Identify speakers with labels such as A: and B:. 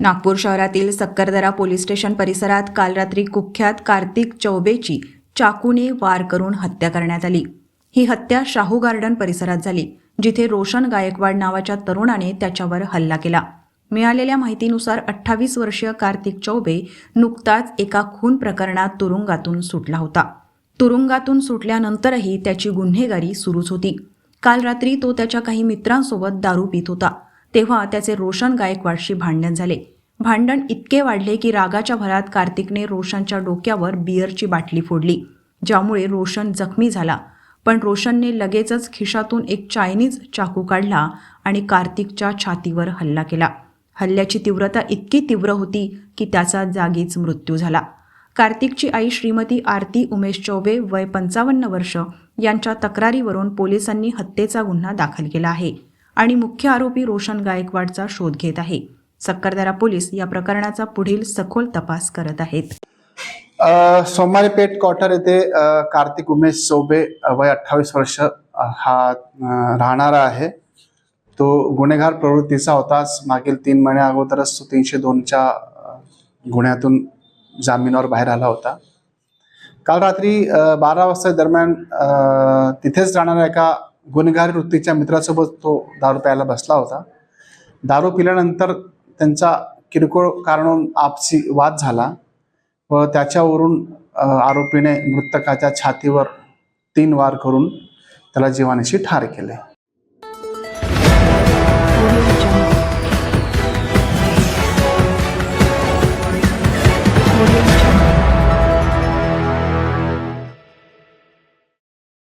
A: नागपूर शहरातील Sakkardara police station परिसरात काल रात्री कुख्यात कार्तिक चौबेची चाकूने वार करून हत्या करण्यात आली. ही हत्या शाहू गार्डन परिसरात झाली जिथे रोशन गायकवाड नावाच्या तरुणाने त्याच्यावर हल्ला केला. मिळालेल्या माहितीनुसार अठ्ठावीस वर्षीय कार्तिक चौबे नुकताच एका खून प्रकरणात तुरुंगातून सुटला होता. तुरुंगातून सुटल्यानंतरही त्याची गुन्हेगारी सुरूच होती. काल रात्री तो त्याच्या काही मित्रांसोबत दारू पित होता. तेव्हा त्याचे रोशन गायकवाडशी भांडण झाले. भांडण इतके वाढले की रागाच्या भरात कार्तिकने रोशनच्या डोक्यावर बियरची बाटली फोडली ज्यामुळे रोशन जखमी झाला. पण रोशनने लगेचच खिशातून एक चायनीज चाकू काढला आणि कार्तिकच्या छातीवर हल्ला केला. हल्ल्याची तीव्रता इतकी तीव्र होती की त्याचा जागीच मृत्यू झाला. कार्तिकची आई श्रीमती आरती उमेश चौबे वय पंचावन्न वर्ष यांच्या तक्रारीवरून पोलिसांनी हत्येचा गुन्हा दाखल केला आहे आणि मुख्य आरोपी रोशन गायकवाडचा शोध घेत आहे. सक्करदरा पोलीस या प्रकरणाचा पुढील सखोल तपास करत आहेत.
B: सोमवारी पेठ क्वार्टर येथे कार्तिक उमेश चौबे वय अठ्ठावीस वर्ष हा राहणारा आहे. तो गुन्हेगार प्रवृत्तीचा होताच मागील तीन महिन्या अगोदरच तो तीनशे दोनच्या गुन्ह्यातून जामिनावर बाहेर आला होता. काल रात्री बारा वाजता दरम्यान तिथेच राहणाऱ्या एका गुन्हेगारी वृत्तीच्या मित्रासोबत तो दारू प्यायला बसला होता. दारू पिल्यानंतर त्यांचा किरकोळ कारणून आपसी वाद झाला व त्याच्यावरून आरोपीने मृतकाच्या छातीवर तीन वार करून त्याला जीवानीशी ठार केले. audio.